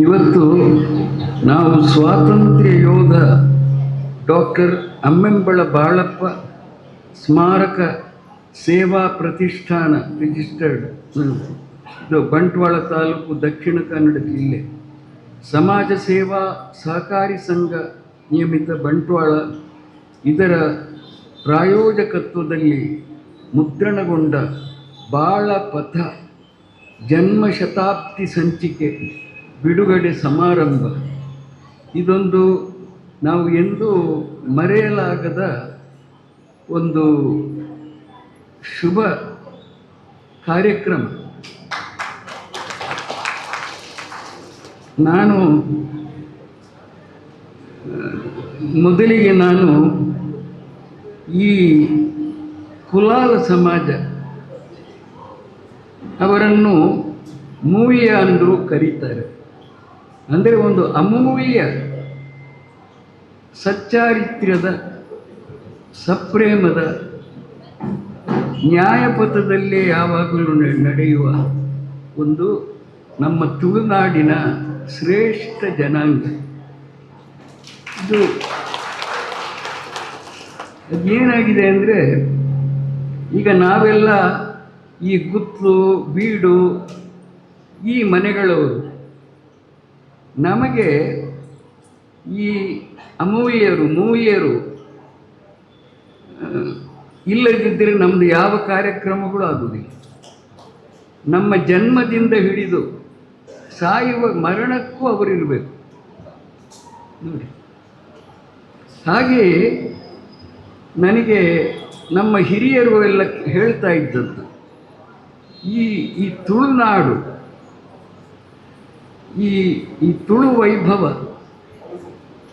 ಇವತ್ತು ನಾವು ಸ್ವಾತಂತ್ರ್ಯ ಯೋಧ ಡಾಕ್ಟರ್ ಅಮ್ಮೆಂಬಳ ಬಾಳಪ್ಪ ಸ್ಮಾರಕ ಸೇವಾ ಪ್ರತಿಷ್ಠಾನ ರಿಜಿಸ್ಟರ್ಡ್ ಇದು ಬಂಟ್ವಾಳ ತಾಲೂಕು ದಕ್ಷಿಣ ಕನ್ನಡ ಜಿಲ್ಲೆ. ಸಮಾಜ ಸೇವಾ ಸಹಕಾರಿ ಸಂಘ ನಿಯಮಿತ ಬಂಟ್ವಾಳ. ಇದರ ಪ್ರಾಯೋಜಕತ್ವದಲ್ಲಿ ಮುದ್ರಣಗೊಂಡ ಬಾಳ ಪಥ ಜನ್ಮ ಶತಾಬ್ದಿ ಸಂಚಿಕೆ. ಬಿಡುಗಡೆ ಸಮಾರಂಭ. ಇದೊಂದು ನಾವು ಎಂದೂ ಮರೆಯಲಾಗದ ಒಂದು ಶುಭ ಕಾರ್ಯಕ್ರಮ. ನಾನು ಮೊದಲಿಗೆ ನಾನು ಈ ಕುಲಾಲ ಸಮಾಜ ಅವರನ್ನು ಮೂವಿಯ ಅಂದರು ಕರೀತಾರೆ. ಅಂದರೆ ಒಂದು ಅಮೂಲ್ಯ ಸಚ್ಚಾರಿತ್ರ್ಯದ ಸಪ್ರೇಮದ ನ್ಯಾಯಪಥದಲ್ಲೇ ಯಾವಾಗಲೂ ನಡೆಯುವ ಒಂದು ನಮ್ಮ ತುಳುನಾಡಿನ ಶ್ರೇಷ್ಠ ಜನಾಂಗ. ಇದು ಏನಾಗಿದೆ ಅಂದರೆ ಈಗ ನಾವೆಲ್ಲ ಈ ಗುತ್ತು ಬೀಡು, ಈ ಮನೆಗಳವರು ನಮಗೆ ಈ ಅಮೂವಿಯರು ಮೂವಿಯರು ಇಲ್ಲದಿದ್ದರೆ ನಮ್ಮದು ಯಾವ ಕಾರ್ಯಕ್ರಮಗಳು ಆಗುವುದಿಲ್ಲ. ನಮ್ಮ ಜನ್ಮದಿಂದ ಹಿಡಿದು ಸಾಯುವ ಮರಣಕ್ಕೂ ಅವರಿರಬೇಕು ನೋಡಿ. ಹಾಗೆಯೇ ನನಗೆ ನಮ್ಮ ಹಿರಿಯರು ಎಲ್ಲ ಹೇಳ್ತಾ ಇದ್ದದ್ದು ಈ ಈ ತುಳುನಾಡು ಈ ಈ ತುಳು ವೈಭವ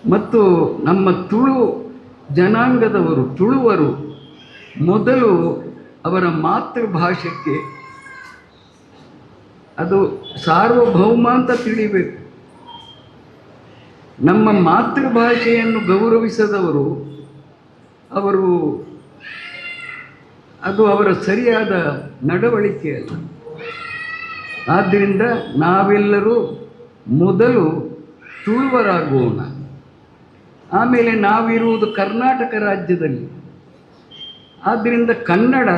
ಮತ್ತು ನಮ್ಮ ತುಳು ಜನಾಂಗದವರು, ತುಳುವರು ಮೊದಲು ಅವರ ಮಾತೃಭಾಷೆಗೆ ಅದು ಸಾರ್ವಭೌಮ ಅಂತ ತಿಳಿಬೇಕು. ನಮ್ಮ ಮಾತೃಭಾಷೆಯನ್ನು ಗೌರವಿಸದವರು ಅವರು ಅದು ಅವರ ಸರಿಯಾದ ನಡವಳಿಕೆ ಅಲ್ಲ. ಆದ್ದರಿಂದ ನಾವೆಲ್ಲರೂ ಮೊದಲು ತೂರ್ವರಾಗೋಣ ಆಮೇಲೆ ನಾವಿರುವುದು ಕರ್ನಾಟಕ ರಾಜ್ಯದಲ್ಲಿ. ಆದ್ದರಿಂದ ಕನ್ನಡ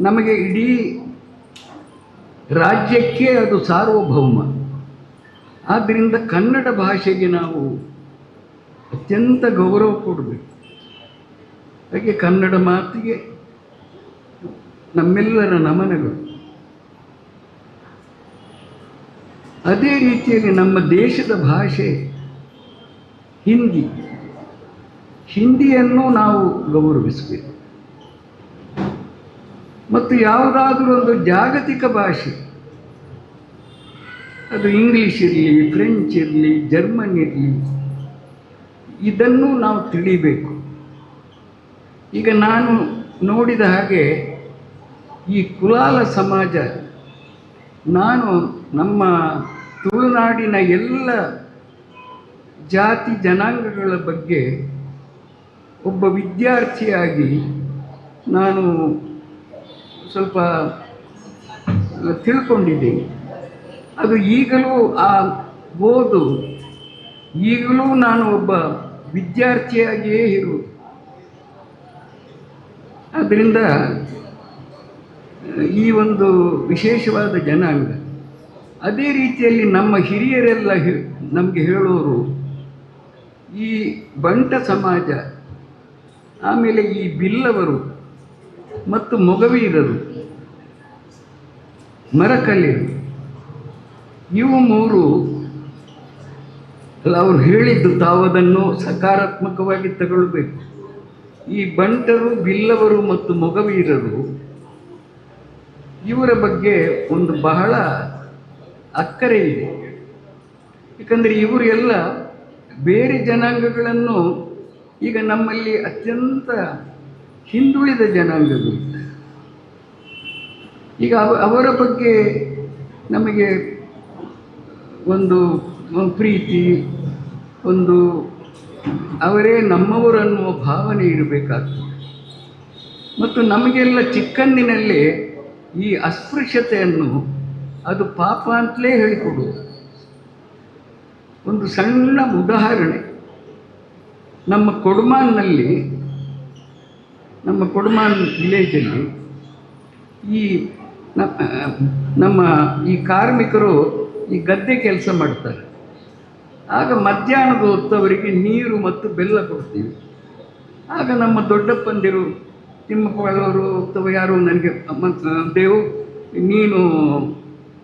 ನಮಗೆ ಇಡೀ ರಾಜ್ಯಕ್ಕೆ ಅದು ಸಾರ್ವಭೌಮ. ಆದ್ದರಿಂದ ಕನ್ನಡ ಭಾಷೆಗೆ ನಾವು ಅತ್ಯಂತ ಗೌರವ ಕೊಡಬೇಕು. ಹಾಗೆ ಕನ್ನಡ ಮಾತಿಗೆ ನಮ್ಮೆಲ್ಲರ ನಮನಗಳು. ಅದೇ ರೀತಿಯಲ್ಲಿ ನಮ್ಮ ದೇಶದ ಭಾಷೆ, ಹಿಂದಿ. ಹಿಂದಿಯನ್ನು ನಾವು ಗೌರವಿಸಬೇಕು. ಮತ್ತು ಯಾವುದಾದ್ರೂ ಒಂದು ಜಾಗತಿಕ ಭಾಷೆ, ಅದು ಇಂಗ್ಲೀಷ್ ಇರಲಿ, ಫ್ರೆಂಚ್ ಇರಲಿ, ಜರ್ಮನ್ ಇರಲಿ, ಇದನ್ನು ನಾವು ತಿಳಿಬೇಕು. ಈಗ ನಾನು ನೋಡಿದ ಹಾಗೆ ಈ ಕುಲಾಲ ಸಮಾಜ, ನಾನು ನಮ್ಮ ತುಳುನಾಡಿನ ಎಲ್ಲ ಜಾತಿ ಜನಾಂಗಗಳ ಬಗ್ಗೆ ಒಬ್ಬ ವಿದ್ಯಾರ್ಥಿಯಾಗಿ ನಾನು ಸ್ವಲ್ಪ ತಿಳ್ಕೊಂಡಿದ್ದೀನಿ. ಅದು ಈಗಲೂ ಆ ಓದು ಈಗಲೂ ನಾನು ಒಬ್ಬ ವಿದ್ಯಾರ್ಥಿಯಾಗಿಯೇ ಇರು. ಆದ್ದರಿಂದ ಈ ಒಂದು ವಿಶೇಷವಾದ ಜನಾಂಗ ಅದೇ ರೀತಿಯಲ್ಲಿ ನಮ್ಮ ಹಿರಿಯರೆಲ್ಲ ನಮಗೆ ಹೇಳೋರು, ಈ ಬಂಟ ಸಮಾಜ, ಆಮೇಲೆ ಈ ಬಿಲ್ಲವರು ಮತ್ತು ಮೊಗವೀರರು ಮರಕಲ್ಲಿರು ಇವು ಮೂರು ಅವ್ರು ಹೇಳಿದ್ದು ತಾವದನ್ನು ಸಕಾರಾತ್ಮಕವಾಗಿ ತಗೊಳ್ಬೇಕು. ಈ ಬಂಟರು, ಬಿಲ್ಲವರು ಮತ್ತು ಮೊಗವೀರರು ಇವರ ಬಗ್ಗೆ ಒಂದು ಬಹಳ ಅಕ್ಕರೆ ಇದೆ. ಯಾಕಂದರೆ ಇವರು ಎಲ್ಲ ಬೇರೆ ಜನಾಂಗಗಳನ್ನು ಈಗ ನಮ್ಮಲ್ಲಿ ಅತ್ಯಂತ ಹಿಂದುಳಿದ ಜನಾಂಗಗಳು. ಈಗ ಅವ, ಅವರ ಬಗ್ಗೆ ನಮಗೆ ಒಂದು ಒಂದು ಪ್ರೀತಿ, ಒಂದು ಅವರೇ ನಮ್ಮವರು ಅನ್ನುವ ಭಾವನೆ ಇರಬೇಕಾಗ್ತದೆ. ಮತ್ತು ನಮಗೆಲ್ಲ ಚಿಕ್ಕಂದಿನಲ್ಲೇ ಈ ಅಸ್ಪೃಶ್ಯತೆಯನ್ನು ಅದು ಪಾಪ ಅಂತಲೇ ಹೇಳಿಕೊಡು. ಒಂದು ಸಣ್ಣ ಉದಾಹರಣೆ. ನಮ್ಮ ಕೊಡುಮಾನ್ನಲ್ಲಿ, ನಮ್ಮ ಕೊಡುಮಾನ್ ವಿಲೇಜಲ್ಲಿ ಈ ನಮ್ಮ ಈ ಕಾರ್ಮಿಕರು ಈ ಗದ್ದೆ ಕೆಲಸ ಮಾಡ್ತಾರೆ. ಆಗ ಮಧ್ಯಾಹ್ನದ ಹೊತ್ತವರಿಗೆ ನೀರು ಮತ್ತು ಬೆಲ್ಲ ಕೊಡ್ತೀವಿ. ಆಗ ನಮ್ಮ ದೊಡ್ಡಪ್ಪಂದಿರು ತಿಮ್ಮಪ್ಪಳವರು ಅಥವಾ ಯಾರು ನನಗೆ ದೇವು, ನೀನು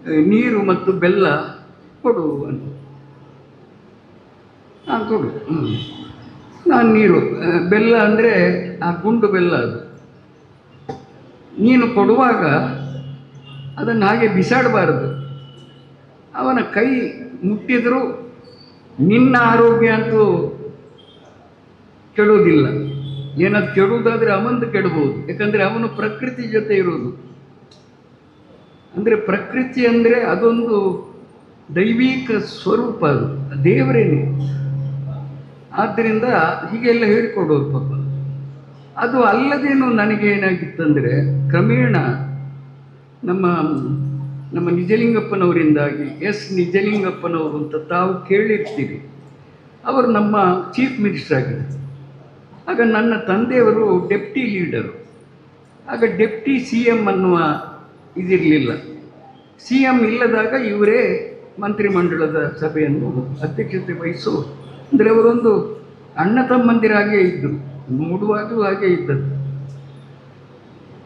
ನೀರು ಮತ್ತು ಬೆಲ್ಲ ಕೊಡು ಅಂತ. ನಾನು ಕೊಡು. ನಾನು ನೀರು ಬೆಲ್ಲ ಅಂದರೆ ಆ ಗುಂಡು ಬೆಲ್ಲ ಅದು. ನೀನು ಕೊಡುವಾಗ ಅದನ್ನು ಹಾಗೆ ಬಿಸಾಡಬಾರದು. ಅವನ ಕೈ ಮುಟ್ಟಿದರೂ ನಿನ್ನ ಆರೋಗ್ಯ ಅಂತೂ ಕೆಡುವುದಿಲ್ಲ. ಏನಾದ್ರು ಕೆಡುವುದಾದರೆ ಅವನದು ಕೆಡಬಹುದು. ಯಾಕಂದರೆ ಅವನು ಪ್ರಕೃತಿ ಜೊತೆ ಇರೋದು ಅಂದರೆ ಪ್ರಕೃತಿ ಅಂದರೆ ಅದೊಂದು ದೈವಿಕ ಸ್ವರೂಪ ಅದು. ದೇವರೇನೆ. ಆದ್ದರಿಂದ ಹೀಗೆಲ್ಲ ಹೇಳಿಕೊಡೋದು ಪಾಪ. ಅದು ಅಲ್ಲದೇನು ನನಗೆ ಏನಾಗಿತ್ತಂದರೆ ಕ್ರಮೇಣ ನಮ್ಮ ನಮ್ಮ ನಿಜಲಿಂಗಪ್ಪನವರಿಂದಾಗಿ ಎಸ್ ನಿಜಲಿಂಗಪ್ಪನವರು ಅಂತ ತಾವು ಕೇಳಿರ್ತೀರಿ. ಅವರು ನಮ್ಮ ಚೀಫ್ ಮಿನಿಸ್ಟರ್ ಆಗಿದ್ದರು. ಆಗ ನನ್ನ ತಂದೆಯವರು ಡೆಪ್ಟಿ ಲೀಡರು. ಆಗ ಡೆಪ್ಟಿ ಸಿ ಎಂ ಅನ್ನುವ ಇದಿರಲಿಲ್ಲ. ಸಿ ಎಂ ಇಲ್ಲದಾಗ ಇವರೇ ಮಂತ್ರಿಮಂಡಲದ ಸಭೆಯನ್ನು ಅಧ್ಯಕ್ಷತೆ ವಹಿಸು ಅಂದರೆ ಅವರೊಂದು ಅಣ್ಣ ತಮ್ಮಂದಿರಾಗೇ ಇದ್ದರು ನೋಡುವಾಗಲೂ ಹಾಗೆ ಇದ್ದದ್ದು.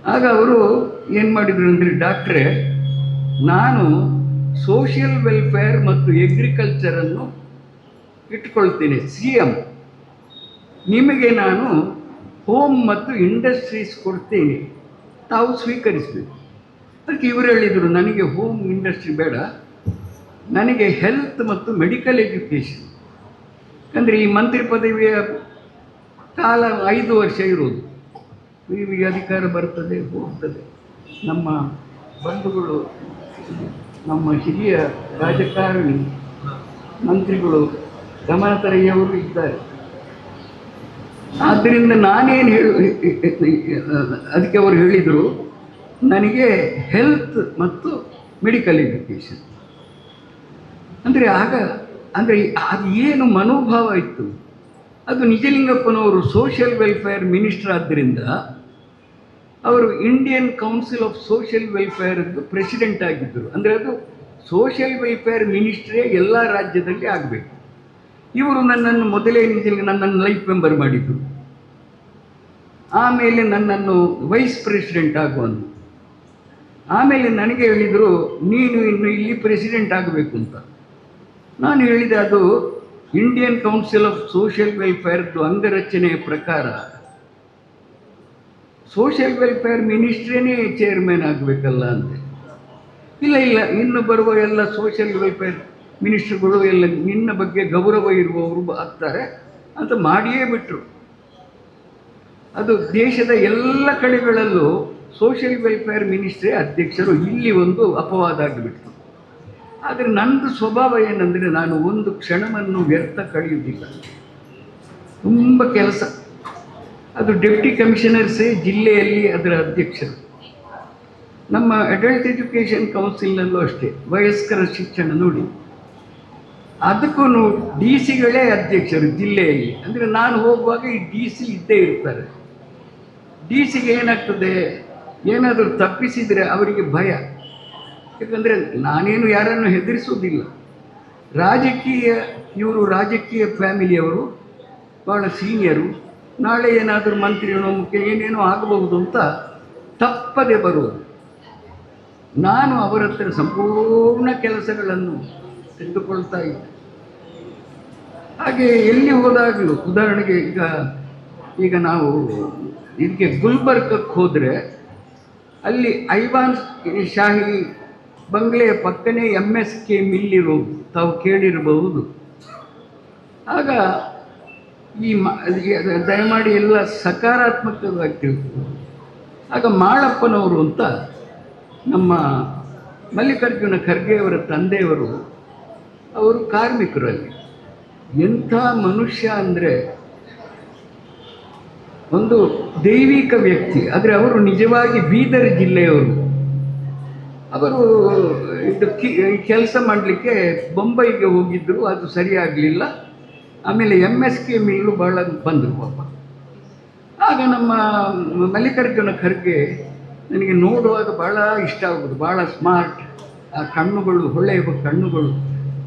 ಆಗ ಅವರು ಏನು ಮಾಡಿದರು ಅಂದರೆ, ಡಾಕ್ಟ್ರೆ, ನಾನು ಸೋಷಿಯಲ್ ವೆಲ್ಫೇರ್ ಮತ್ತು ಎಗ್ರಿಕಲ್ಚರನ್ನು ಇಟ್ಕೊಳ್ತೀನಿ, ಸಿ ಎಂ. ನಿಮಗೆ ನಾನು ಹೋಮ್ ಮತ್ತು ಇಂಡಸ್ಟ್ರೀಸ್ ಕೊಡ್ತೀನಿ. ತಾವು ಸ್ವೀಕರಿಸಬೇಕು. ಅದಕ್ಕೆ ಇವರು ಹೇಳಿದರು, ನನಗೆ ಹೋಮ್ ಇಂಡಸ್ಟ್ರಿ ಬೇಡ. ನನಗೆ ಹೆಲ್ತ್ ಮತ್ತು ಮೆಡಿಕಲ್ ಎಜುಕೇಷನ್ ಅಂದರೆ ಈ ಮಂತ್ರಿ ಪದವಿಯ ಕಾಲ ಐದು ವರ್ಷ ಇರೋದು. ಈ ಅಧಿಕಾರ ಬರ್ತದೆ, ಹೋಗ್ತದೆ. ನಮ್ಮ ಬಂಧುಗಳು, ನಮ್ಮ ಹಿರಿಯ ರಾಜಕಾರಣಿ ಮಂತ್ರಿಗಳು ಗಮನತರೆಯವರು ಇದ್ದಾರೆ. ಆದ್ದರಿಂದ ನಾನೇನು ಹೇಳು, ಅದಕ್ಕೆ ಅವರು ಹೇಳಿದರು ನನಗೆ ಹೆಲ್ತ್ ಮತ್ತು ಮೆಡಿಕಲ್ ಎಜುಕೇಷನ್. ಅಂದರೆ ಆಗ, ಅಂದರೆ ಅದು ಏನು ಮನೋಭಾವ ಇತ್ತು? ಅದು ನಿಜಲಿಂಗಪ್ಪನವರು ಸೋಷಿಯಲ್ ವೆಲ್ಫೇರ್ ಮಿನಿಸ್ಟರ್ ಆದ್ದರಿಂದ ಅವರು ಇಂಡಿಯನ್ ಕೌನ್ಸಿಲ್ ಆಫ್ ಸೋಷಿಯಲ್ ವೆಲ್ಫೇರ್ದು ಪ್ರೆಸಿಡೆಂಟ್ ಆಗಿದ್ದರು. ಅಂದರೆ ಅದು ಸೋಷಿಯಲ್ ವೆಲ್ಫೇರ್ ಮಿನಿಸ್ಟ್ರೇ ಎಲ್ಲ ರಾಜ್ಯದಲ್ಲಿ ಆಗಬೇಕು. ಇವರು ನನ್ನನ್ನು ಮೊದಲೇ ನಿಜಲಿಂಗ, ನನ್ನನ್ನು ಲೈಫ್ ಮೆಂಬರ್ ಮಾಡಿದರು. ಆಮೇಲೆ ನನ್ನನ್ನು ವೈಸ್ ಪ್ರೆಸಿಡೆಂಟ್ ಆಗುವಂತ ಆಮೇಲೆ ನನಗೆ ಹೇಳಿದರು, ನೀನು ಇನ್ನು ಇಲ್ಲಿ ಪ್ರೆಸಿಡೆಂಟ್ ಆಗಬೇಕು ಅಂತ. ನಾನು ಹೇಳಿದೆ, ಅದು ಇಂಡಿಯನ್ ಕೌನ್ಸಿಲ್ ಆಫ್ ಸೋಷಿಯಲ್ ವೆಲ್ಫೇರ್ದು ಅಂಗರಚನೆಯ ಪ್ರಕಾರ ಸೋಷಿಯಲ್ ವೆಲ್ಫೇರ್ ಮಿನಿಸ್ಟ್ರಿನೇ ಚೇರ್ಮನ್ ಆಗಬೇಕಲ್ಲ ಅಂತ ಇಲ್ಲ ಇಲ್ಲ, ಇನ್ನು ಬರುವ ಎಲ್ಲ ಸೋಷಿಯಲ್ ವೆಲ್ಫೇರ್ ಮಿನಿಸ್ಟ್ರುಗಳು ಎಲ್ಲ ನಿನ್ನ ಬಗ್ಗೆ ಗೌರವ ಇರುವವರು ಆಗ್ತಾರೆ ಅಂತ ಮಾಡಿಯೇ ಬಿಟ್ಟರು ಅದು ದೇಶದ ಎಲ್ಲ ಕಡೆಗಳಲ್ಲೂ ಸೋಷಿಯಲ್ ವೆಲ್ಫೇರ್ ಮಿನಿಸ್ಟ್ರಿ ಅಧ್ಯಕ್ಷರು ಇಲ್ಲಿ ಒಂದು ಅಪವಾದ ಆಗಿಬಿಟ್ಟರು ಆದರೆ ನನ್ನದು ಸ್ವಭಾವ ಏನಂದರೆ ನಾನು ಒಂದು ಕ್ಷಣವನ್ನು ವ್ಯರ್ಥ ಕಳೆಯುವುದಿಲ್ಲ. ತುಂಬ ಕೆಲಸ. ಅದು ಡೆಪ್ಟಿ ಕಮಿಷನರ್ಸೇ ಜಿಲ್ಲೆಯಲ್ಲಿ ಅದರ ಅಧ್ಯಕ್ಷರು. ನಮ್ಮ ಅಡಲ್ಟ್ ಎಜುಕೇಷನ್ ಕೌನ್ಸಿಲ್ನಲ್ಲೂ ಅಷ್ಟೇ, ವಯಸ್ಕರ ಶಿಕ್ಷಣ ನೋಡಿ. ಅದಕ್ಕೂ ಡಿ ಸಿಗಳೇ ಅಧ್ಯಕ್ಷರು ಜಿಲ್ಲೆಯಲ್ಲಿ. ಅಂದರೆ ನಾನು ಹೋಗುವಾಗ ಈ ಡಿ ಸಿ ಇದ್ದೇ ಇರ್ತಾರೆ. ಡಿ ಸಿಗೆ ಏನಾಗ್ತದೆ? ಏನಾದರೂ ತಪ್ಪಿಸಿದರೆ ಅವರಿಗೆ ಭಯ. ಯಾಕಂದರೆ ನಾನೇನು ಯಾರನ್ನು ಹೆದರಿಸುವುದಿಲ್ಲ. ರಾಜಕೀಯ, ಇವರು ರಾಜಕೀಯ ಫ್ಯಾಮಿಲಿಯವರು ಭಾಳ ಸೀನಿಯರು ನಾಳೆ ಏನಾದರೂ ಮಂತ್ರಿಗಳು ಮುಖ್ಯ ಏನೇನೋ ಆಗಬಹುದು ಅಂತ ತಪ್ಪದೆ ಬರುವುದು. ನಾನು ಅವರ ಹತ್ರ ಸಂಪೂರ್ಣ ಕೆಲಸಗಳನ್ನು ತೆಗೆದುಕೊಳ್ತಾ ಇದ್ದೆ. ಹಾಗೆ ಎಲ್ಲಿ ಹೋದಾಗಲೂ, ಉದಾಹರಣೆಗೆ ಈಗ ಈಗ ನಾವು ಇದಕ್ಕೆ ಗುಲ್ಬರ್ಗಕ್ಕೆ ಹೋದರೆ ಅಲ್ಲಿ ಐವಾನ್ ಶಾಹಿ ಬಂಗ್ಲೆಯ ಪಕ್ಕನೇ ಎಂ ಎಸ್ ಕೆ ಮಿಲ್ಲಿರು ತಾವು ಕೇಳಿರಬಹುದು. ಆಗ ಈ ದಯಮಾಡಿ ಎಲ್ಲ ಸಕಾರಾತ್ಮಕವಾಗಿ ಆಗ ಮಾಳಪ್ಪನವರು ಅಂತ ನಮ್ಮ ಮಲ್ಲಿಕಾರ್ಜುನ ಖರ್ಗೆಯವರ ತಂದೆಯವರು, ಅವರು ಕಾರ್ಮಿಕರಲ್ಲಿ ಎಂಥ ಮನುಷ್ಯ ಅಂದರೆ ಒಂದು ದೈವಿಕ ವ್ಯಕ್ತಿ. ಆದರೆ ಅವರು ನಿಜವಾಗಿ ಬೀದರ್ ಜಿಲ್ಲೆಯವರು. ಅವರು ಇದು ಕೆಲಸ ಮಾಡಲಿಕ್ಕೆ ಬೊಂಬೈಗೆ ಹೋಗಿದ್ದರು ಅದು ಸರಿಯಾಗಲಿಲ್ಲ. ಆಮೇಲೆ ಎಂ ಎಸ್ ಕೆ ಮಿಲ್ಲು ಭಾಳ ಬಂದರು ಪಾಪ. ಆಗ ನಮ್ಮ ಮಲ್ಲಿಕಾರ್ಜುನ ಖರ್ಗೆ ನನಗೆ ನೋಡುವಾಗ ಭಾಳ ಇಷ್ಟ ಆಗೋದು ಭಾಳ ಸ್ಮಾರ್ಟ್ ಆ ಕಣ್ಣುಗಳು ಒಳ್ಳೆಯ ಕಣ್ಣುಗಳು.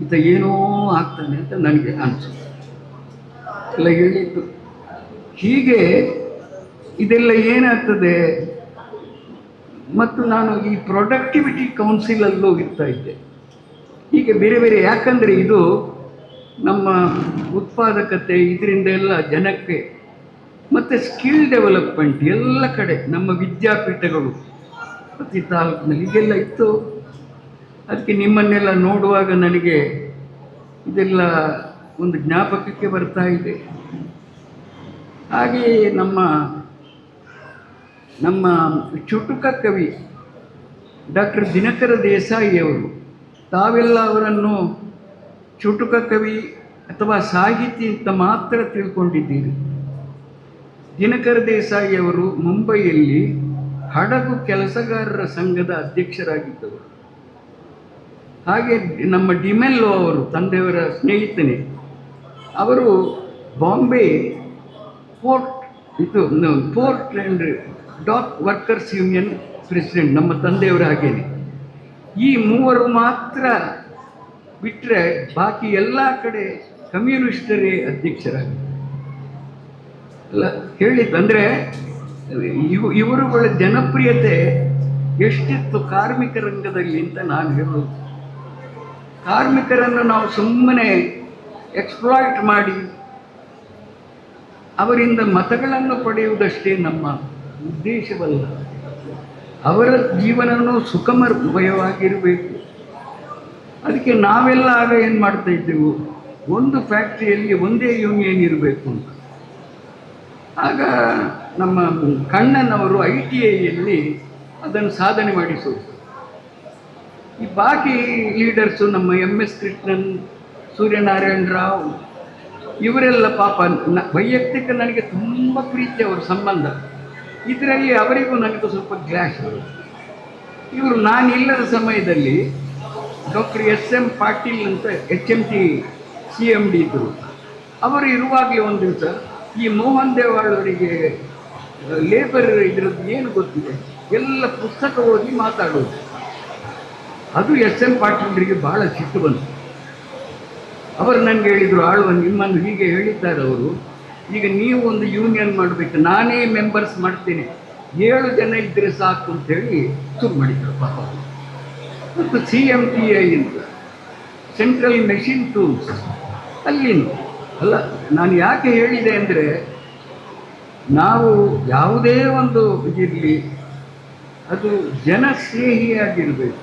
ಈತ ಏನೋ ಆಗ್ತಾನೆ ಅಂತ ನನಗೆ ಅನಿಸುತ್ತೆ. ಎಲ್ಲ ಹೇಳಿದ್ದು. ಹೀಗೆ ಇದೆಲ್ಲ ಏನಾಗ್ತದೆ? ಮತ್ತು ನಾನು ಈ ಪ್ರೊಡಕ್ಟಿವಿಟಿ ಕೌನ್ಸಿಲಲ್ಲಿ ಹೋಗಿರ್ತಾ ಇದ್ದೆ. ಹೀಗೆ ಬೇರೆ ಬೇರೆ, ಯಾಕಂದರೆ ಇದು ನಮ್ಮ ಉತ್ಪಾದಕತೆ, ಇದರಿಂದ ಎಲ್ಲ ಜನಕ್ಕೆ, ಮತ್ತು ಸ್ಕಿಲ್ ಡೆವಲಪ್ಮೆಂಟ್ ಎಲ್ಲ ಕಡೆ, ನಮ್ಮ ವಿದ್ಯಾಪೀಠಗಳು ಪ್ರತಿ ತಾಲೂಕಿನಲ್ಲಿ ಹೀಗೆಲ್ಲ ಇತ್ತು. ಅದಕ್ಕೆ ನಿಮ್ಮನ್ನೆಲ್ಲ ನೋಡುವಾಗ ನನಗೆ ಇದೆಲ್ಲ ಒಂದು ಜ್ಞಾಪಕಕ್ಕೆ ಬರ್ತಾ ಇದೆ. ಹಾಗೆಯೇ ನಮ್ಮ ನಮ್ಮ ಚುಟುಕ ಕವಿ ಡಾಕ್ಟರ್ ದಿನಕರ ದೇಸಾಯಿಯವರು ತಾವೆಲ್ಲ ಅವರನ್ನು ಚುಟುಕ ಕವಿ ಅಥವಾ ಸಾಹಿತಿ ಅಂತ ಮಾತ್ರ ತಿಳ್ಕೊಂಡಿದ್ದೀರಿ. ದಿನಕರ ದೇಸಾಯಿಯವರು ಮುಂಬೈಯಲ್ಲಿ ಹಡಗು ಕೆಲಸಗಾರರ ಸಂಘದ ಅಧ್ಯಕ್ಷರಾಗಿದ್ದವರು. ಹಾಗೆ ನಮ್ಮ ಡಿಮೆಲ್ಲೋ ಅವರು, ತಂದೆಯವರ ಸ್ನೇಹಿತನೇ, ಅವರು ಬಾಂಬೆ ಪೋರ್ಟ್ ಇದು port and dock workers union president ನಮ್ಮ ತಂದೆಯವರ ಹಾಗೇನೆ. ಈ ಮೂವರು ಮಾತ್ರ ಬಿಟ್ಟರೆ ಬಾಕಿ ಎಲ್ಲ ಕಡೆ ಕಮ್ಯುನಿಸ್ಟರೇ ಅಧ್ಯಕ್ಷರಾಗಿ. ಅಲ್ಲ ಹೇಳಿದ್ದು ಅಂದರೆ ಇವು, ಇವರುಗಳ ಜನಪ್ರಿಯತೆ ಎಷ್ಟಿತ್ತು ಕಾರ್ಮಿಕ ರಂಗದಲ್ಲಿ ಅಂತ ನಾನು ಹೇಳೋದು. ಕಾರ್ಮಿಕರನ್ನು ನಾವು ಸುಮ್ಮನೆ ಎಕ್ಸ್ಪ್ಲಾಯ್ಟ್ ಮಾಡಿ ಅವರಿಂದ ಮತಗಳನ್ನು ಪಡೆಯುವುದಷ್ಟೇ ನಮ್ಮ ಉದ್ದೇಶವಲ್ಲ. ಅವರ ಜೀವನವನ್ನು ಸುಖಮಯವಾಗಿರಬೇಕು ಅದಕ್ಕೆ ನಾವೆಲ್ಲ ಆಗ ಏನು ಮಾಡ್ತಾ ಇದ್ದೆವು? ಒಂದು ಫ್ಯಾಕ್ಟ್ರಿಯಲ್ಲಿ ಒಂದೇ ಯೂನಿಯನ್ ಇರಬೇಕು ಅಂತ. ಆಗ ನಮ್ಮ ಕಣ್ಣನವರು ಐ ಟಿ ಐಯಲ್ಲಿ ಅದನ್ನು ಸಾಧನೆ ಮಾಡಿಸೋದು ಈ ಬಾಕಿ ಲೀಡರ್ಸು ನಮ್ಮ ಎಂ ಎಸ್ ಕೃಷ್ಣನ್, ಸೂರ್ಯನಾರಾಯಣ ರಾವ್ ಇವರೆಲ್ಲ ಪಾಪ ವೈಯಕ್ತಿಕ ನನಗೆ ತುಂಬ ಪ್ರೀತಿ ಅವರ ಸಂಬಂಧ. ಇದರಲ್ಲಿ ಅವರಿಗೂ ನನಗೂ ಸ್ವಲ್ಪ ಕ್ಲಾಶ್ ಇವರು ನಾನಿಲ್ಲದ ಸಮಯದಲ್ಲಿ ಡಾಕ್ಟರ್ ಎಸ್ ಎಂ ಪಾಟೀಲ್ ಅಂತ H M T C M D ಇದ್ದರು. ಅವರು ಇರುವಾಗಲೇ ಒಂದು ದಿವಸ ಈ ಮೋಹನ್ ದೇವಾಳ್ ಅವರಿಗೆ ಲೇಬರ್ ಇದ್ರದ್ದು ಏನು ಗೊತ್ತಿದೆ? ಎಲ್ಲ ಪುಸ್ತಕ ಓದಿ ಮಾತಾಡೋದು ಅದು ಎಸ್ ಎಂ ಪಾಟೀಲ್ರಿಗೆ ಬಹಳ ಸಿಟ್ಟು ಬಂತು. ಅವರು ನನಗೆ ಹೇಳಿದರು, ಆಳುವ ನಿಮ್ಮನ್ನು ಹೀಗೆ ಹೇಳಿದ್ದಾರೆ ಅವರು. ಈಗ ನೀವು ಒಂದು ಯೂನಿಯನ್ ಮಾಡಬೇಕು. ನಾನೇ ಮೆಂಬರ್ಸ್ ಮಾಡ್ತೇನೆ. ಏಳು ಜನ ಇದ್ದರೆ ಸಾಕು ಅಂತೇಳಿ ಶುರು ಮಾಡಿದರು ಪಾಪ. ಮತ್ತು ಸಿ ಎಂ ಟಿ ಐ ಅಂತ ಸೆಂಟ್ರಲ್ ಮೆಷಿನ್ ಟೂಲ್ಸ್ ಅಲ್ಲಿನ ಅಲ್ಲ, ನಾನು ಯಾಕೆ ಹೇಳಿದೆ ಅಂದರೆ, ನಾವು ಯಾವುದೇ ಒಂದು ಇದಿರಲಿ, ಅದು ಜನಸ್ನೇಹಿಯಾಗಿರಬೇಕು.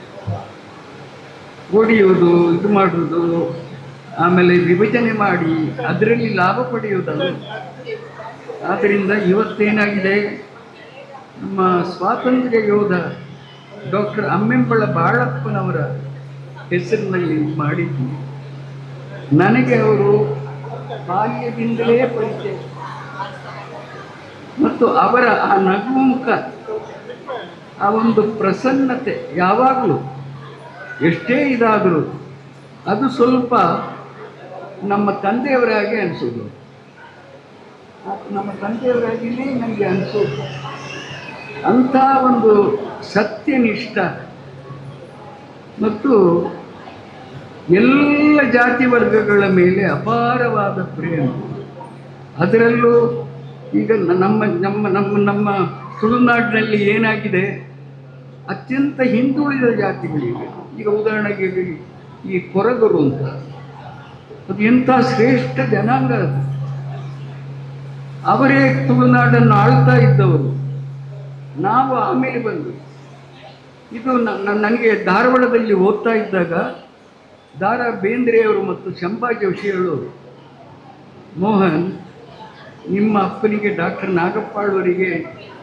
ಹೊಡೆಯುವುದು ಇದು ಮಾಡುವುದು ಆಮೇಲೆ ವಿಭಜನೆ ಮಾಡಿ ಅದರಲ್ಲಿ ಲಾಭ ಪಡೆಯುವುದಲ್ಲ ಆದ್ದರಿಂದ ಇವತ್ತೇನಾಗಿದೆ? ನಮ್ಮ ಸ್ವಾತಂತ್ರ್ಯ ಯೋಧ ಡಾಕ್ಟರ್ ಅಮ್ಮೆಂಬಳ ಬಾಳಪ್ಪನವರ ಹೆಸರಿನಲ್ಲಿ ಮಾಡಿದ್ದು. ನನಗೆ ಅವರು ಬಾಲ್ಯದಿಂದಲೇ ಪರಿಚಯ. ಮತ್ತು ಅವರ ಆ ನಗುಮುಖ ಆ ಒಂದು ಪ್ರಸನ್ನತೆ ಯಾವಾಗಲೂ ಎಷ್ಟೇ ಇದಾದರೂ ಅದು ಸ್ವಲ್ಪ ನಮ್ಮ ತಂದೆಯವರೇ ಹಾಗೆ ಅನಿಸೋದು. ನಮ್ಮ ತಂದೆಯವರಾಗಿಯೇ ನನಗೆ ಅನಿಸೋದು. ಅಂಥ ಒಂದು ಸತ್ಯನಿಷ್ಠ. ಮತ್ತು ಎಲ್ಲ ಜಾತಿ ವರ್ಗಗಳ ಮೇಲೆ ಅಪಾರವಾದ ಪ್ರೇಮ. ಅದರಲ್ಲೂ ಈಗ ನಮ್ಮ ನಮ್ಮ ನಮ್ಮ ನಮ್ಮ ತುಳುನಾಡಿನಲ್ಲಿ ಏನಾಗಿದೆ? ಅತ್ಯಂತ ಹಿಂದುಳಿದ ಜಾತಿಗಳಿವೆ. ಈಗ ಉದಾಹರಣೆಗೆ ಈ ಕೊರಗರು ಅಂತ. ಅದು ಎಂಥ ಶ್ರೇಷ್ಠ ಜನಾಂಗ ಅದು. ಅವರೇ ತುಳುನಾಡನ್ನು ಆಳ್ತಾ ಇದ್ದವರು. ನಾವು ಆಮೇಲೆ ಬಂದು. ಇದು ನನಗೆ ಧಾರವಾಡದಲ್ಲಿ ಓದ್ತಾ ಇದ್ದಾಗ ದಾರ ಬೇಂದ್ರೆಯವರು ಮತ್ತು ಶಂಭಾ ಜೋಶಿ ಹೇಳೋರು ಮೋಹನ್, ನಿಮ್ಮ ಅಪ್ಪನಿಗೆ ಡಾಕ್ಟರ್ ನಾಗಪ್ಪಾಳವರಿಗೆ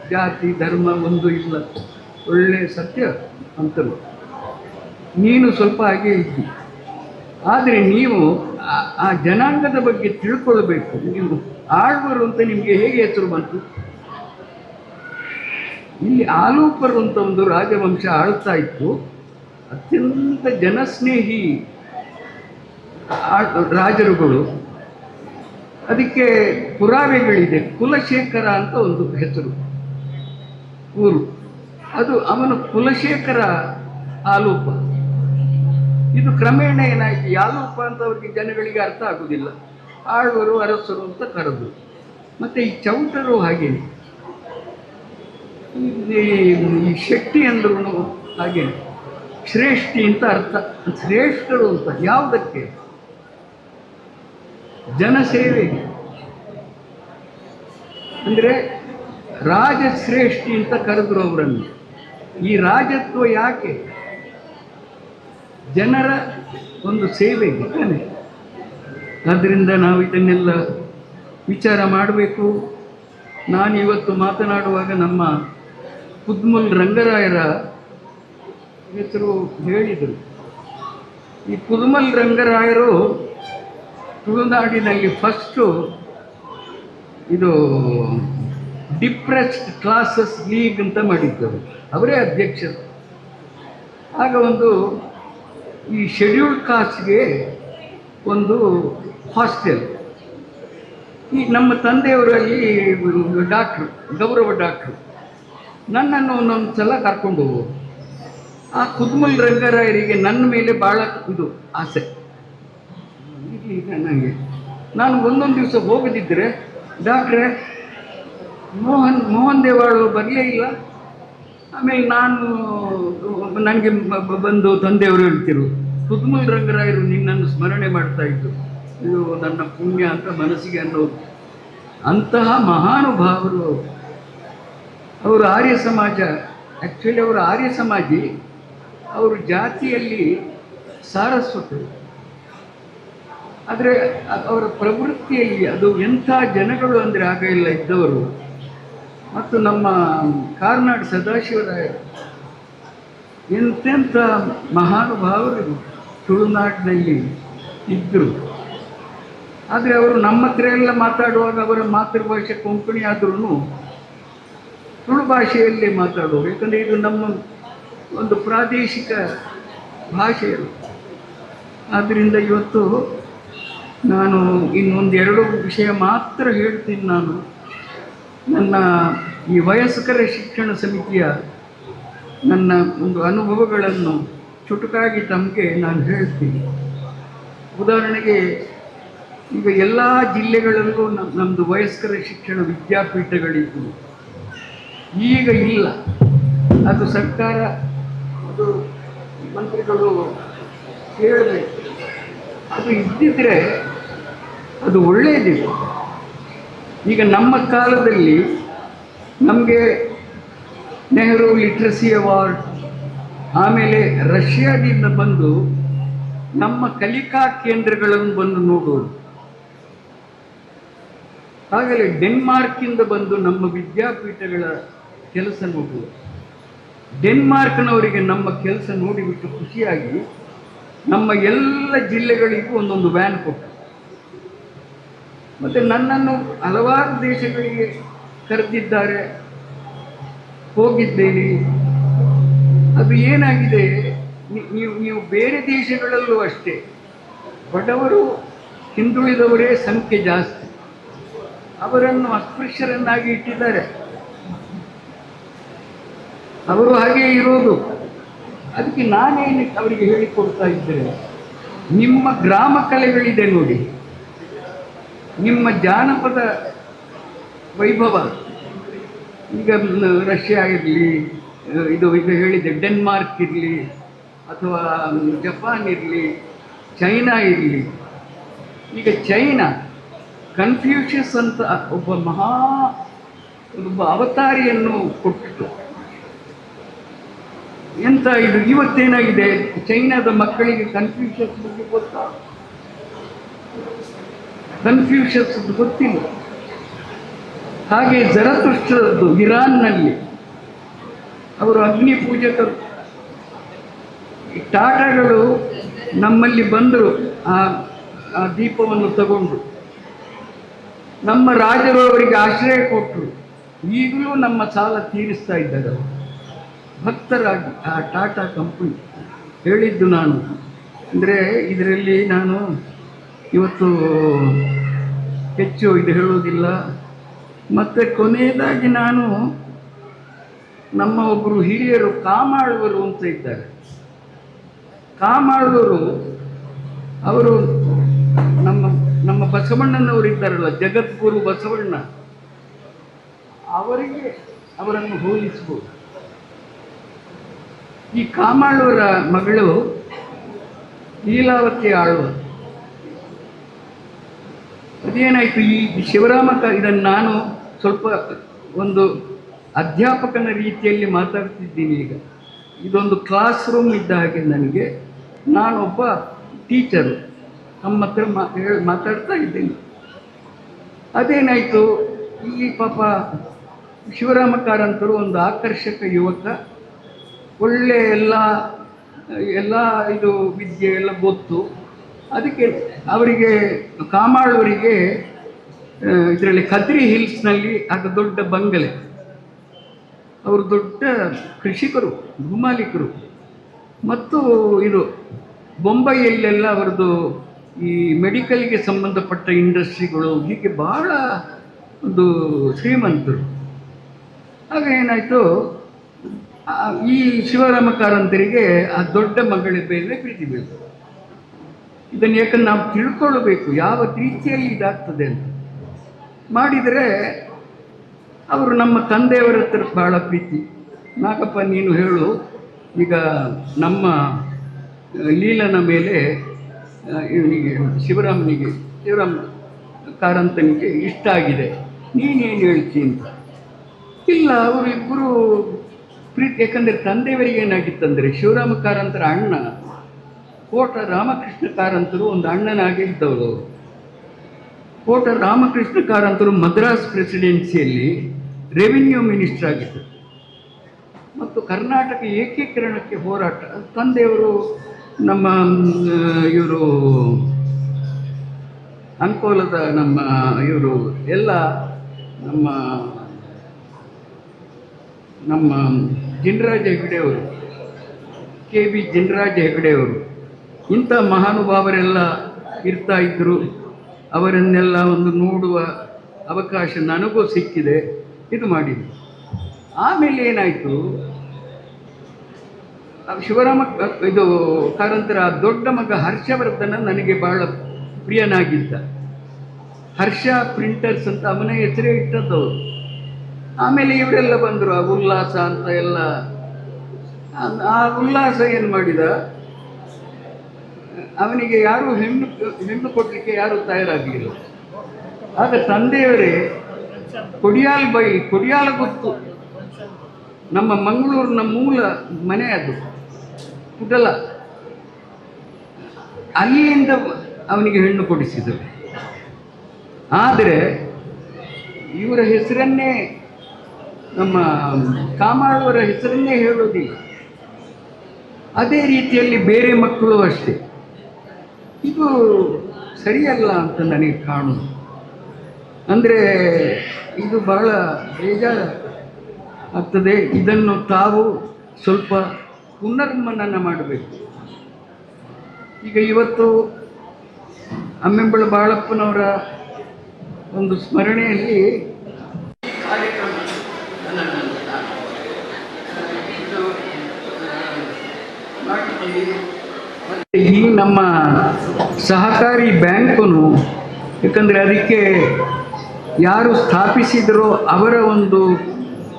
ಜಾತಿ, ಧರ್ಮ ಒಂದು ಇಲ್ಲ. ಒಳ್ಳೆ ಸತ್ಯ ಅಂತರು ನೀನು ಸ್ವಲ್ಪ ಹಾಗೆ ಇದ್ದಿ. ಆದರೆ ನೀವು ಆ- ಜನಾಂಗದ ಬಗ್ಗೆ ತಿಳ್ಕೊಳ್ಬೇಕು. ನೀವು ಆಳ್ವರು ಅಂತ ನಿಮಗೆ ಹೇಗೆ ಹೆಸರು ಬಂತು? ಇಲ್ಲಿ ಆಲೂಪರು ಅಂತ ಒಂದು ರಾಜವಂಶ ಆಳ್ತಾ ಇತ್ತು. ಅತ್ಯಂತ ಜನಸ್ನೇಹಿ ರಾಜರುಗಳು. ಅದಕ್ಕೆ ಪುರಾವೆಗಳಿದೆ. ಕುಲಶೇಖರ ಅಂತ ಒಂದು ಹೆಸರು. ಊರು. ಅದು ಅವನು ಕುಲಶೇಖರ ಆಲೂಪ ಇದು ಕ್ರಮೇಣ ಏನಾಯಿತು? ಯಾಲೂಪ ಅಂತ ಅವ್ರಿಗೆ ಜನಗಳಿಗೆ ಅರ್ಥ ಆಗುವುದಿಲ್ಲ ಆಳ್ವರು, ಅರಸರು ಅಂತ ಕರೆದು. ಮತ್ತೆ ಈ ಚೌಟರು ಹಾಗೇನೆ ಈ- ಶೆಟ್ಟಿ ಅಂದ್ರೂ ಹಾಗೇನೆ ಶ್ರೇಷ್ಠಿ ಅಂತ ಅರ್ಥ. ಶ್ರೇಷ್ಠರು ಅಂತ ಯಾವುದಕ್ಕೆ? ಜನಸೇವೆಗೆ ಅಂದರೆ ರಾಜಶ್ರೇಷ್ಠಿ ಅಂತ ಕರೆದ್ರು ಅವರನ್ನು. ಈ ರಾಜತ್ವ ಯಾಕೆ? ಜನರ ಒಂದು ಸೇವೆ ತಾನೆ ಆದ್ದರಿಂದ ನಾವು ಇದನ್ನೆಲ್ಲ ವಿಚಾರ ಮಾಡಬೇಕು. ನಾನು ಇವತ್ತು ಮಾತನಾಡುವಾಗ ನಮ್ಮ ಕುದ್ಮುಲ್ ರಂಗರಾಯರ ಹೆಸರು ಹೇಳಿದರು. ಈ ಕುದ್ಮಲ್ ರಂಗರಾಯರು ತುಳುನಾಡಿನಲ್ಲಿ ಫಸ್ಟು ಇದು ಡಿಪ್ರೆಸ್ಡ್ ಕ್ಲಾಸಸ್ ಲೀಗ್ ಅಂತ ಮಾಡಿದ್ದರು. ಅವರೇ ಅಧ್ಯಕ್ಷರು. ಆಗ ಒಂದು ಈ ಶೆಡ್ಯೂಲ್ಡ್ ಕಾಸ್ಟ್ಗೆ ಒಂದು ಹಾಸ್ಟೆಲ್ ಈ ನಮ್ಮ ತಂದೆಯವರಲ್ಲಿ ಡಾಕ್ಟ್ರು ಗೌರವ ಡಾಕ್ಟ್ರು ನನ್ನನ್ನು ಒಂದೊಂದು ಸಲ ಕರ್ಕೊಂಡು ಹೋಗೋರು ಆ ಕುದ್ಮಲ್ ರಂಗರಾಯರಿಗೆ ನನ್ನ ಮೇಲೆ ಭಾಳ ಇದು ಆಸೆ. ಈಗ ನನಗೆ, ನಾನು ಒಂದೊಂದು ದಿವಸ ಹೋಗದಿದ್ದರೆ ಡಾಕ್ಟ್ರೆ ಮೋಹನ್ ಮೋಹನ್ ದೇವಾಳು ಬರಲೇ ಇಲ್ಲ. ಆಮೇಲೆ ನಾನು, ನನಗೆ ಬಂದು ತಂದೆಯವರು ಹೇಳ್ತಿರು ಕುದ್ಮಲ್ ರಂಗರಾಯರು ನಿನ್ನನ್ನು ಸ್ಮರಣೆ ಮಾಡ್ತಾ ಇದ್ದರು ಇದು ನನ್ನ ಪುಣ್ಯ ಅಂತ ಮನಸ್ಸಿಗೆ ಅನ್ನೋದು ಅಂತಹ ಮಹಾನುಭಾವರು, ಅವರು. ಆರ್ಯ ಸಮಾಜ ಆ್ಯಕ್ಚುಲಿ ಅವರು ಆರ್ಯ ಸಮಾಜಿ, ಅವರು ಜಾತಿಯಲ್ಲಿ ಸಾರಸ್ವತರು ಆದರೆ ಅವರ ಪ್ರವೃತ್ತಿಯಲ್ಲಿ ಅದು ಎಂಥ ಜನಗಳು ಅಂದರೆ ಆಗ ಇಲ್ಲ ಇದ್ದವರು ಮತ್ತು ನಮ್ಮ ಕಾರ್ನಾಡ್ ಸದಾಶಿವರಾಯರು ಎಂತೆಂಥ ಮಹಾನುಭಾವರು ತುಳುನಾಡಿನಲ್ಲಿ ಇದ್ದರು. ಆದರೆ ಅವರು ನಮ್ಮ ಹತ್ರ ಎಲ್ಲ ಮಾತಾಡುವಾಗ ಅವರ ಮಾತೃಭಾಷೆ ಕೊಂಕಣಿ ಆದ್ರೂ ತುಳು ಭಾಷೆಯಲ್ಲೇ ಮಾತಾಡೋರು ಯಾಕಂದರೆ ಇದು ನಮ್ಮ ಒಂದು ಪ್ರಾದೇಶಿಕ ಭಾಷೆಯಲ್ಲ ಆದ್ದರಿಂದ ಇವತ್ತು ನಾನು ಇನ್ನೊಂದು ಎರಡು ವಿಷಯ ಮಾತ್ರ ಹೇಳ್ತೀನಿ ನಾನು. ನನ್ನ ಈ ವಯಸ್ಕರ ಶಿಕ್ಷಣ ಸಮಿತಿಯ ನನ್ನ ಒಂದು ಅನುಭವಗಳನ್ನು ಚುಟುಕಾಗಿ ತಮಗೆ ನಾನು ಹೇಳ್ತೀನಿ ಉದಾಹರಣೆಗೆ, ಈಗ ಎಲ್ಲ ಜಿಲ್ಲೆಗಳಲ್ಲೂ ನಮ್ಮ ನಮ್ಮದು ವಯಸ್ಕರ ಶಿಕ್ಷಣ ವಿದ್ಯಾಪೀಠಗಳಿದ್ದು, ಈಗ ಇಲ್ಲ. ಅದು ಸರ್ಕಾರ, ಅದು ಮಂತ್ರಿಗಳು ಹೇಳಬೇಕು. ಅದು ಇದ್ದಿದ್ರೆ ಅದು ಒಳ್ಳೆಯದಿದೆ ಈಗ ನಮ್ಮ ಕಾಲದಲ್ಲಿ ನಮಗೆ ನೆಹರು ಲಿಟ್ರಸಿ ಅವಾರ್ಡ್, ಆಮೇಲೆ ರಷ್ಯಾದಿಂದ ಬಂದು ನಮ್ಮ ಕಲಿಕಾ ಕೇಂದ್ರಗಳನ್ನು ಬಂದು ನೋಡೋದು. ಆಗಲೇ ಡೆನ್ಮಾರ್ಕಿಂದ ಬಂದು ನಮ್ಮ ವಿದ್ಯಾಪೀಠಗಳ ಕೆಲಸ ನೋಡುವುದು ಡೆನ್ಮಾರ್ಕ್ನವರಿಗೆ ನಮ್ಮ ಕೆಲಸ ನೋಡಿಬಿಟ್ಟು ಖುಷಿಯಾಗಿ ನಮ್ಮ ಎಲ್ಲ ಜಿಲ್ಲೆಗಳಿಗೂ ಒಂದೊಂದು ವ್ಯಾನ್ ಕೊಟ್ಟರು ಮತ್ತು ನನ್ನನ್ನು ಹಲವಾರು ದೇಶಗಳಿಗೆ ಕರೆದಿದ್ದಾರೆ. ಹೋಗಿದ್ದೇನೆ. ಅದು ಏನಾಗಿದೆ? ನೀವು ನೀವು ಬೇರೆ ದೇಶಗಳಲ್ಲೂ ಅಷ್ಟೇ. ಬಡವರು ಹಿಂದುಳಿದವರೇ ಸಂಖ್ಯೆ ಜಾಸ್ತಿ. ಅವರನ್ನು ಅಸ್ಪೃಶ್ಯರನ್ನಾಗಿ ಇಟ್ಟಿದ್ದಾರೆ. ಅವರು ಹಾಗೆ ಇರೋದು. ಅದಕ್ಕೆ ನಾನೇನು ಅವರಿಗೆ ಹೇಳಿಕೊಡ್ತಾ ಇದ್ದೇನೆ? ನಿಮ್ಮ ಗ್ರಾಮ ಕಲೆಗಳಿದೆ ನೋಡಿ. ನಿಮ್ಮ ಜಾನಪದ ವೈಭವ. ಈಗ ರಷ್ಯಾ ಇರಲಿ ಇದು ಇದು ಹೇಳಿದೆ ಡೆನ್ಮಾರ್ಕ್ ಇರಲಿ, ಅಥವಾ ಜಪಾನ್ ಇರಲಿ, ಚೈನಾ ಇರಲಿ. ಈಗ ಚೈನಾ ಕನ್ಫ್ಯೂಷಸ್ ಅಂತ ಒಬ್ಬ ಮಹಾ, ಒಬ್ಬ ಅವತಾರಿಯನ್ನು ಕೊಟ್ಟಿತು. ಎಂತ ಇದು, ಇವತ್ತೇನಾಗಿದೆ? ಚೈನಾದ ಮಕ್ಕಳಿಗೆ ಕನ್ಫ್ಯೂಷಿಯಸ್ ಬಗ್ಗೆ ಗೊತ್ತಾ? ಕನ್ಫ್ಯೂಷನ್ಸ್ ಗೊತ್ತಿಲ್ಲ. ಹಾಗೆ ಜರತುಷ್ಟ್ರದ್ದು ಇರಾನ್ನಲ್ಲಿ. ಅವರು ಅಗ್ನಿ ಪೂಜಕರು. ಟಾಟಾಗಳು ನಮ್ಮಲ್ಲಿ ಬಂದರು, ಆ ಆ ದೀಪವನ್ನು ತಗೊಂಡು. ನಮ್ಮ ರಾಜರು ಅವರಿಗೆ ಆಶ್ರಯ ಕೊಟ್ಟರು. ಈಗಲೂ ನಮ್ಮ ಸಾಲ ತೀರಿಸ್ತಾ ಇದ್ದಾರೆ ಅವರು. ಭಕ್ತರಾಗಿ, ಆ ಟಾಟಾ ಕಂಪನಿ ಹೇಳಿದ್ದು ನಾನು. ಅಂದರೆ ಇದರಲ್ಲಿ ನಾನು ಇವತ್ತು ಹೆಚ್ಚು ಇದು ಹೇಳುವುದಿಲ್ಲ. ಮತ್ತು ಕೊನೆಯದಾಗಿ ನಾನು ನಮ್ಮ ಒಬ್ಬರು ಹಿರಿಯರು ಕಾಮಾಳುವರು ಅಂತ ಇದ್ದಾರೆ. ಕಾಮಾಳುವರು, ಅವರು ನಮ್ಮ ನಮ್ಮ ಬಸವಣ್ಣನವರು ಇದ್ದಾರಲ್ಲ, ಜಗದ್ಗುರು ಬಸವಣ್ಣ. ಅವರಿಗೆ ಅವರನ್ನು ಹೋಲಿಸ್ಬೋದು. ಈ ಕಾಮಾಳುವರ ಮಗಳು ಲೀಲಾವತಿ ಆಳ್ವ ಅದೇನಾಯಿತು ಈ ಶಿವರಾಮ ಇದನ್ನು ನಾನು ಸ್ವಲ್ಪ ಒಂದು ಅಧ್ಯಾಪಕನ ರೀತಿಯಲ್ಲಿ ಮಾತಾಡ್ತಿದ್ದೀನಿ ಈಗ. ಇದೊಂದು ಕ್ಲಾಸ್ ರೂಮ್ ಇದ್ದ ಹಾಗೆ ನನಗೆ. ನಾನೊಬ್ಬ ಟೀಚರು ನಮ್ಮ ಹತ್ರ ಮಾತಾಡ್ತಾ ಇದ್ದೀನಿ. ಅದೇನಾಯಿತು, ಈ ಪಾಪ ಶಿವರಾಮ ಕಾರಂತರು ಒಂದು ಆಕರ್ಷಕ ಯುವಕ. ಒಳ್ಳೆ ಎಲ್ಲ ಎಲ್ಲ ಇದು ವಿದ್ಯೆ ಎಲ್ಲ ಗೊತ್ತು. ಅದಕ್ಕೆ ಅವರಿಗೆ, ಕಾಮಾಳವರಿಗೆ ಇದರಲ್ಲಿ ಕದ್ರಿ ಹಿಲ್ಸ್ನಲ್ಲಿ ಆಗ ದೊಡ್ಡ ಬಂಗಲೆ. ಅವರು ದೊಡ್ಡ ಕೃಷಿಕರು, ಭೂಮಾಲೀಕರು. ಮತ್ತು ಇದು ಬೊಂಬೈಯಲ್ಲೆಲ್ಲ ಅವರದ್ದು ಈ ಮೆಡಿಕಲ್ಗೆ ಸಂಬಂಧಪಟ್ಟ ಇಂಡಸ್ಟ್ರಿಗಳು ಹೀಗೆ ಬಹಳ ಒಂದು ಶ್ರೀಮಂತರು. ಆಗ ಏನಾಯಿತು ಈ ಶಿವರಾಮ ಕಾರಂತರಿಗೆ ಆ ದೊಡ್ಡ ಮಗಳ ಮೇಲೆ ಪ್ರೀತಿ ಬೀಳ್ತು. ಇದನ್ನು ಯಾಕಂದ್ರೆ ನಾವು ತಿಳ್ಕೊಳ್ಬೇಕು, ಯಾವ ರೀತಿಯಲ್ಲಿ ಇದಾಗ್ತದೆ ಅಂತ. ಮಾಡಿದರೆ ಅವರು ನಮ್ಮ ತಂದೆಯವರ ಹತ್ರ ಬಹಳ ಪ್ರೀತಿ. ನಾಗಪ್ಪ, ನೀನು ಹೇಳು, ಈಗ ನಮ್ಮ ಲೀಲನ ಮೇಲೆ ಇವನಿಗೆ ಶಿವರಾಮನಿಗೆ, ಶಿವರಾಮ ಕಾರಂತನಿಗೆ ಇಷ್ಟ ಆಗಿದೆ. ನೀನೇನು ಹೇಳ್ತಿ ಅಂತ. ಇಲ್ಲ, ಅವರಿಬ್ಬರು ಪ್ರೀತಿ, ಯಾಕಂದರೆ ತಂದೆಯವರಿಗೆ ಏನಾಗಿತ್ತಂದರೆ ಶಿವರಾಮ ಕಾರಂತರ ಅಣ್ಣ ಕೋಟ ರಾಮಕೃಷ್ಣ ಕಾರಂತರು ಒಂದು ಅಣ್ಣನಾಗಿ ಇದ್ದವರು. ಕೋಟ ರಾಮಕೃಷ್ಣ ಕಾರಂತರು ಮದ್ರಾಸ್ ಪ್ರೆಸಿಡೆನ್ಸಿಯಲ್ಲಿ ರೆವಿನ್ಯೂ ಮಿನಿಸ್ಟರ್ ಆಗಿದ್ದರು. ಮತ್ತು ಕರ್ನಾಟಕ ಏಕೀಕರಣಕ್ಕೆ ಹೋರಾಟ ತಂದೆಯವರು ನಮ್ಮ ಇವರು ಅಂಕೋಲದ ನಮ್ಮ ಇವರು ಎಲ್ಲ ನಮ್ಮ ನಮ್ಮ ಜಿನರಾಜ ಹೆಗಡೆಯವರು, ಕೆ ಬಿ ಜಿನರಾಜ ಹೆಗಡೆಯವರು. ಇಂಥ ಮಹಾನುಭಾವರೆಲ್ಲ ಇರ್ತಾ ಇದ್ದರು ಅವರನ್ನೆಲ್ಲ ಒಂದು ನೋಡುವ ಅವಕಾಶ ನನಗೂ ಸಿಕ್ಕಿದೆ. ಇದು ಮಾಡಿದ್ದು ಆಮೇಲೆ ಏನಾಯಿತು? ಶಿವರಾಮ ಇದು ಕಾರಂತರ ದೊಡ್ಡ ಮಗ ಹರ್ಷವರ್ಧನ ನನಗೆ ಬಹಳ ಪ್ರಿಯನಾಗಿದ್ದ. ಹರ್ಷ ಪ್ರಿಂಟರ್ಸ್ ಅಂತ ಅವನ ಹೆಸರೇ ಇಟ್ಟದ್ದವರು ಆಮೇಲೆ ಇವರೆಲ್ಲ ಬಂದರು ಆ ಉಲ್ಲಾಸ ಅಂತ ಎಲ್ಲ. ಆ ಉಲ್ಲಾಸ ಏನು ಮಾಡಿದ? ಅವನಿಗೆ ಯಾರು ಹೆಣ್ಣು ಹೆಣ್ಣು ಕೊಡಲಿಕ್ಕೆ ಯಾರು ತಯಾರಾಗಲಿಲ್ಲ ಆಗ ತಂದೆಯವರೇ, ಕೊಡಿಯಾಲ್ ಬೈ, ಕೊಡಿಯಾಲ ಗೊತ್ತು. ನಮ್ಮ ಮಂಗಳೂರಿನ ಮೂಲ ಮನೆ ಅದು ಕುಡಲ ಅಲ್ಲಿಂದ ಅವನಿಗೆ ಹೆಣ್ಣು ಕೊಡಿಸಿದರು. ಆದರೆ ಇವರ ಹೆಸರನ್ನೇ ನಮ್ಮ ಕಾಮಾಳುವರ ಹೆಸರನ್ನೇ ಹೇಳೋದಿಲ್ಲ ಅದೇ ರೀತಿಯಲ್ಲಿ ಬೇರೆ ಮಕ್ಕಳು ಅಷ್ಟೇ. ಇದು ಸರಿಯಲ್ಲ ಅಂತ ನನಗೆ ಕಾಣುದು. ಅಂದರೆ ಇದು ಬಹಳ ಬೇಜಾರ ಆಗ್ತದೆ ಇದನ್ನು ತಾವು ಸ್ವಲ್ಪ ಪುನರ್ಮನನ ಮಾಡಬೇಕು. ಈಗ ಇವತ್ತು ಅಮ್ಮೆಂಬಳ ಬಾಳಪ್ಪನವರ ಒಂದು ಸ್ಮರಣೆಯಲ್ಲಿ ಕಾರ್ಯಕ್ರಮ ಇದು, ಆ, ಮಾಡಿದ್ದೀವಿ. ಮತ್ತೆ ಈ ನಮ್ಮ ಸಹಕಾರಿ ಬ್ಯಾಂಕನು, ಯಾಕಂದರೆ ಅದಕ್ಕೆ ಯಾರು ಸ್ಥಾಪಿಸಿದರೋ ಅವರ ಒಂದು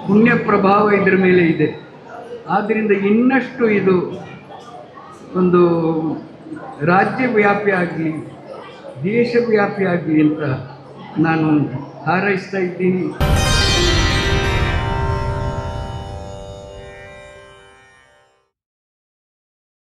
ಪುಣ್ಯ ಪ್ರಭಾವ ಇದರ ಮೇಲೆ ಇದೆ. ಆದ್ದರಿಂದ ಇನ್ನಷ್ಟು ಇದು ಒಂದು ರಾಜ್ಯವ್ಯಾಪಿಯಾಗಿ ದೇಶವ್ಯಾಪಿಯಾಗಿ ಅಂತ ನಾನು ಹಾರೈಸ್ತಾ ಇದ್ದೀನಿ.